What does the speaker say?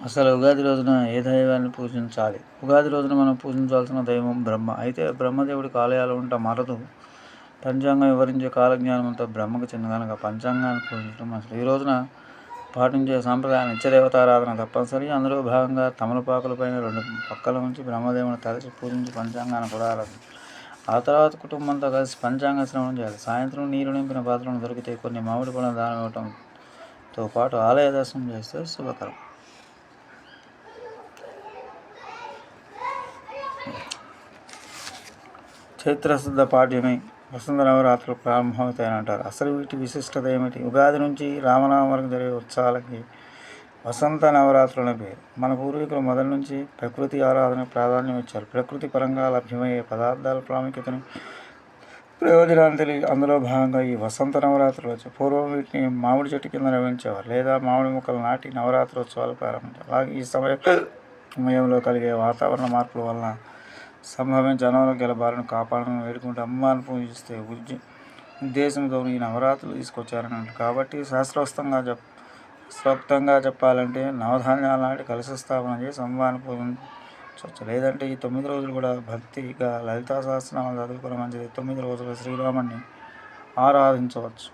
అసలు ఉగాది రోజున ఏ దైవాన్ని పూజించాలి? ఉగాది రోజున మనం పూజించాల్సిన దైవం బ్రహ్మ. అయితే బ్రహ్మదేవుడికి ఆలయాలు ఉంటా మారదు. పంచాంగం వివరించే కాలజ్ఞానం అంతా బ్రహ్మకు చెంది కనుక పంచాంగాన్ని పూజించడం అసలు ఈ రోజున పాటించే సాంప్రదాయం నిత్యదేవతారాధన తప్పనిసరి. అందులో భాగంగా తమలపాకులపైన రెండు పక్కల నుంచి బ్రహ్మదేవుని తలచి పూజించి పంచాంగాన్ని కూడా ఆరాధన. ఆ తర్వాత కుటుంబంతో కలిసి పంచాంగ శ్రవణం చేయాలి. సాయంత్రం నీరు నింపిన పాత్రలను దొరికితే కొన్ని మామిడి పళ్ళను దానం ఇవ్వటంతో పాటు ఆలయ దర్శనం చేస్తే శుభకరం. చైత్రశుద్ధ పాడ్యమి వసంత నవరాత్రులు ప్రారంభమవుతాయని అంటారు. అసలు వీటి విశిష్టత ఏమిటి? ఉగాది నుంచి రామనామం వరకు జరిగే ఉత్సవాలకి వసంత నవరాత్రుల పేరు. మన పూర్వీకులు మొదటి నుంచి ప్రకృతి ఆరాధన ప్రాధాన్యం ఇచ్చారు. ప్రకృతి పరంగా లభ్యమయ్యే పదార్థాల ప్రాముఖ్యతను ప్రయోజనాలు తెలియ అందులో భాగంగా ఈ వసంత నవరాత్రులు వచ్చాయి పూర్వం వీటిని మామిడి చెట్టు కింద నిర్వహించేవారు లేదా మామిడి మొక్కలు నాటి నవరాత్రి ఉత్సవాలు ప్రారంభించారు అలాగే ఈ సమయ సమయంలో కలిగే వాతావరణ మార్పుల వలన సంభవించి అనారోగ్యాల బారిన కాపాడని వేడుకుంటూ అమ్మవారిని పూజిస్తే ఉద్య ఉద్దేశంతో ఈ నవరాత్రులు తీసుకొచ్చారని అంటారు కాబట్టి శాస్త్రోక్తంగా చెప్ స్వప్తంగా చెప్పాలంటే నవధాన్యాల నాటి కలశ స్థాపన చేసి అమ్మవారిని పూజించవచ్చు లేదంటే ఈ తొమ్మిది రోజులు కూడా భక్తిగా లలితా సహస్రనామాలు చదువుకోవడం మంచిది. తొమ్మిది రోజులు శ్రీరామాన్ని ఆరాధించవచ్చు.